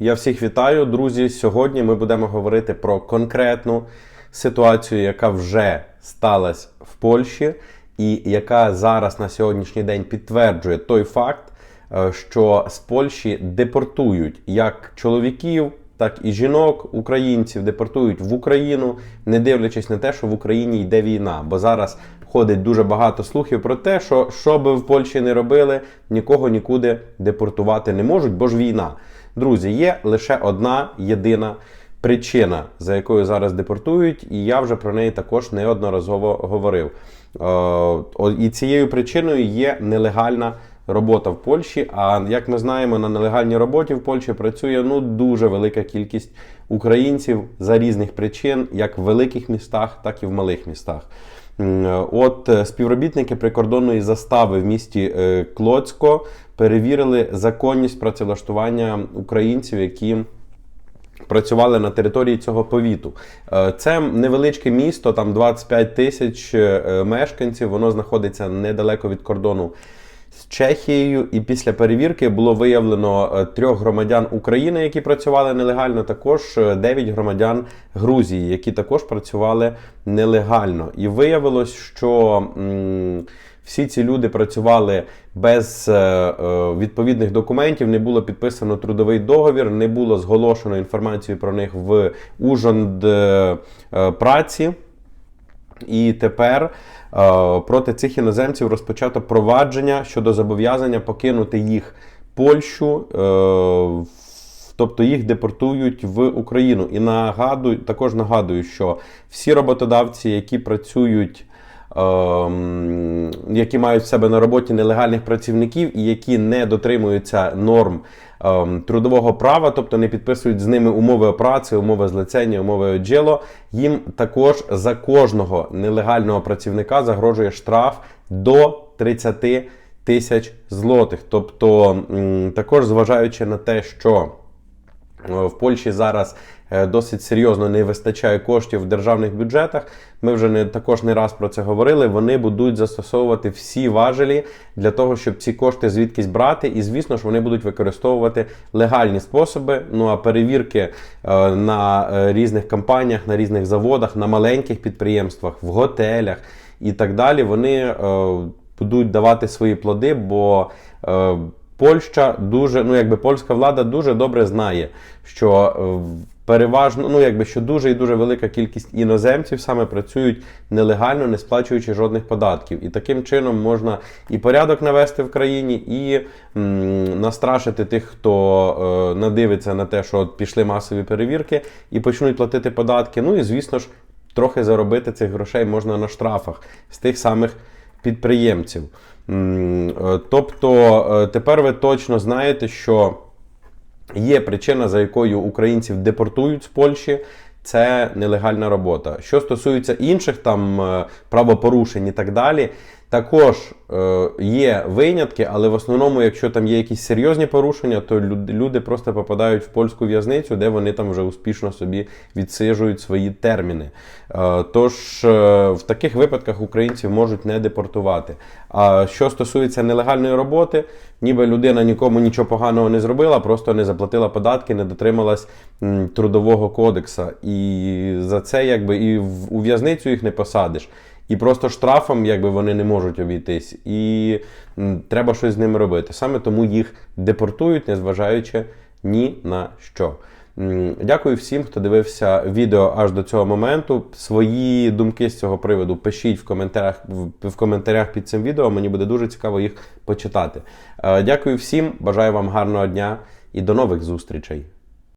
Я всіх вітаю, друзі. Сьогодні ми будемо говорити про конкретну ситуацію, яка вже сталася в Польщі, і яка зараз на сьогоднішній день підтверджує той факт, е, що з Польщі депортують як чоловіків, так і жінок, українців депортують в Україну, не дивлячись на те, що в Україні йде війна. Бо зараз ходить дуже багато слухів про те, що що би в Польщі не робили, нікого нікуди депортувати не можуть, бо ж війна. Друзі, є лише одна єдина причина, за якою зараз депортують, і я вже про неї також неодноразово говорив. Е, І цією причиною є нелегальна робота в Польщі. А як ми знаємо, на нелегальній роботі в Польщі працює ну дуже велика кількість українців за різних причин, як в великих містах, так і в малих містах. От е, співробітники прикордонної застави в місті е, Клоцько перевірили законність працевлаштування українців, які працювали на території цього повіту. Е, Це невеличке місто, там 25 тисяч мешканців. Воно знаходиться недалеко від кордону з Чехією. І після перевірки було виявлено е, трьох громадян України, які працювали нелегально. Також е, дев'ять громадян Грузії, які також працювали нелегально. І виявилось, що. м, всі ці люди працювали без е, е, відповідних документів, не було підписано трудовий договір, не було зголошено інформацію про них в Ужонд е, е, праці. І тепер е, проти цих іноземців розпочато провадження щодо зобов'язання покинути їх Польщу, е, тобто їх депортують в Україну. І нагадую, також нагадую, що всі роботодавці, які працюють. Ем, Які мають в себе на роботі нелегальних працівників і які не дотримуються норм ем, трудового права, тобто не підписують з ними умови праці, умови злицення, умови джело, їм також за кожного нелегального працівника загрожує штраф до 30 тисяч злотих. Тобто, також зважаючи на те, що в Польщі зараз е, досить серйозно не вистачає коштів в державних бюджетах. Ми вже не також не раз про це говорили. Вони будуть застосовувати всі важелі для того, щоб ці кошти звідкись брати. І звісно ж вони будуть використовувати легальні способи. Ну а перевірки е, на е, різних компаніях, на різних заводах, на маленьких підприємствах, в готелях і так далі. Вони е, будуть давати свої плоди, бо е, Польща дуже, ну якби польська влада дуже добре знає, що е, переважно, ну якби що дуже і дуже велика кількість іноземців саме працюють нелегально, не сплачуючи жодних податків. І таким чином можна і порядок навести в країні, і м, настрашити тих, хто е, надивиться на те, що пішли масові перевірки і почнуть платити податки. Ну і звісно ж, трохи заробити цих грошей можна на штрафах з тих самих підприємців. Е, Тобто е, тепер ви точно знаєте, що є причина, за якою українців депортують з Польщі. Це нелегальна робота. Що стосується інших там е, правопорушень і так далі, також е, є винятки, але в основному, якщо там є якісь серйозні порушення, то люд- люди просто попадають в польську в'язницю, де вони там вже успішно собі відсиджують свої терміни. Е, тож е, в таких випадках українців можуть не депортувати. А що стосується нелегальної роботи, ніби людина нікому нічого поганого не зробила, просто не заплатила податки, не дотрималась м, трудового кодекса. І за це якби і в у в'язницю їх не посадиш. І просто штрафом якби вони не можуть обійтись, і треба щось з ними робити. Саме тому їх депортують, незважаючи ні на що. Дякую всім, хто дивився відео аж до цього моменту. Свої думки з цього приводу пишіть в коментарях в, коментарях під цим відео. Мені буде дуже цікаво їх почитати. Е, Дякую всім, бажаю вам гарного дня і до нових зустрічей.